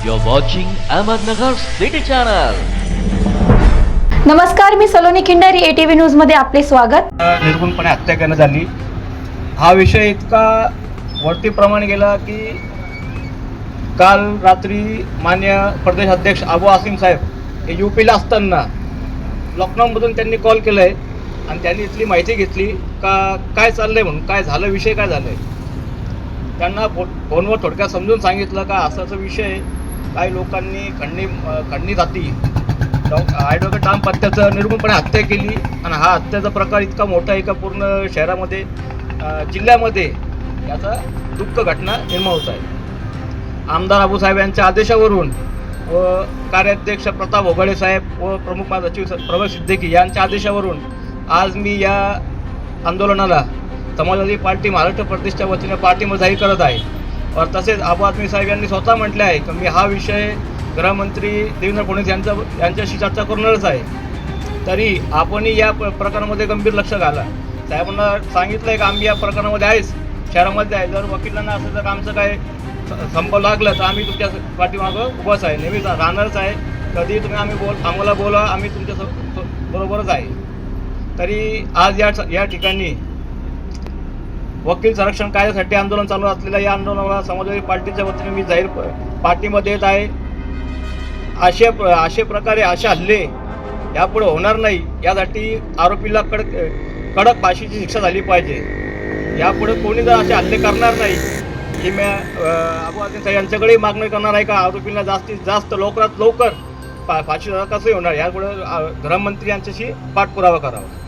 You're watching Ahmednagar City Channel. नमस्कार मी Saloni Khindari ATV न्यूजमध्ये आपले स्वागत निर्गुणपणे हत्या करण्यात आली हा विषय इतका वरतीप्रमाणे गेला की काल रात्री मान्य प्रदेश अध्यक्ष अबू आसिम साहेब हे यू पीला असताना लखनौमधून त्यांनी कॉल केलं आहे आणि त्यांनी इथली माहिती घेतली का काय चाललं आहे म्हणून काय झालं विषय काय झालं आहे त्यांना फोनवर थोडक्यात समजून सांगितलं का असा असा विषय आहे. काही लोकांनी खंडणी खंडणी जाती. ॲडव्होकेट राम पत्त्याचं निर्गुणपणे हत्या केली आणि हा हत्याचा प्रकार इतका मोठा आहे का पूर्ण शहरामध्ये जिल्ह्यामध्ये याचा दुःख घटना निर्माण होत आहे. आमदार आबूसाहेब यांच्या आदेशावरून व कार्याध्यक्ष प्रताप ओघळे साहेब व प्रमुख माझा सचिव प्रभात सिद्दीकी यांच्या आदेशावरून आज मी या आंदोलनाला समाजवादी पार्टी महाराष्ट्र प्रदेशच्या वतीने पार्टीमध्ये जाहीर करत आहे. तसेच आबू आदमी साहेब यांनी स्वतः म्हटले आहे की मी हा विषय गृहमंत्री देवेंद्र फडणवीस यांच्या यांच्याशी चर्चा करणारच आहे. तरी आपणही या प्रकरणामध्ये गंभीर लक्ष घाला. साहेबांना सांगितलं आहे की आम्ही या प्रकरणामध्ये आहेच. शहरामध्ये आहे. जर वकिलांना असं जर आमचं काय संप लागलं तर आम्ही तुमच्या पाठीमागं उभंच आहे. नेहमीच राहणारच आहे. कधी तुम्ही आम्ही बोल आम्हाला बोला. आम्ही तुमच्या बरोबरच आहे. तरी आज या या ठिकाणी वकील संरक्षण कायद्यासाठी आंदोलन चालू असलेल्या या आंदोलनाला समाजवादी पार्टीच्या वतीने मी जाहीर पार्टीमध्ये येत देत आहे. असे असे प्रकारे असे हल्ले यापुढे होणार नाही यासाठी आरोपीला कडक कडक फाशीची शिक्षा झाली पाहिजे. यापुढे कोणी जर असे हल्ले करणार नाही ही मी अबू आदिल यांच्याकडे मागणी करणार आहे का? आरोपींना जास्तीत जास्त लवकरात लवकर फा फाशी कसं होणार. यापुढे धर्ममंत्री गृहमंत्री यांच्याशी पाठपुरावा करावा.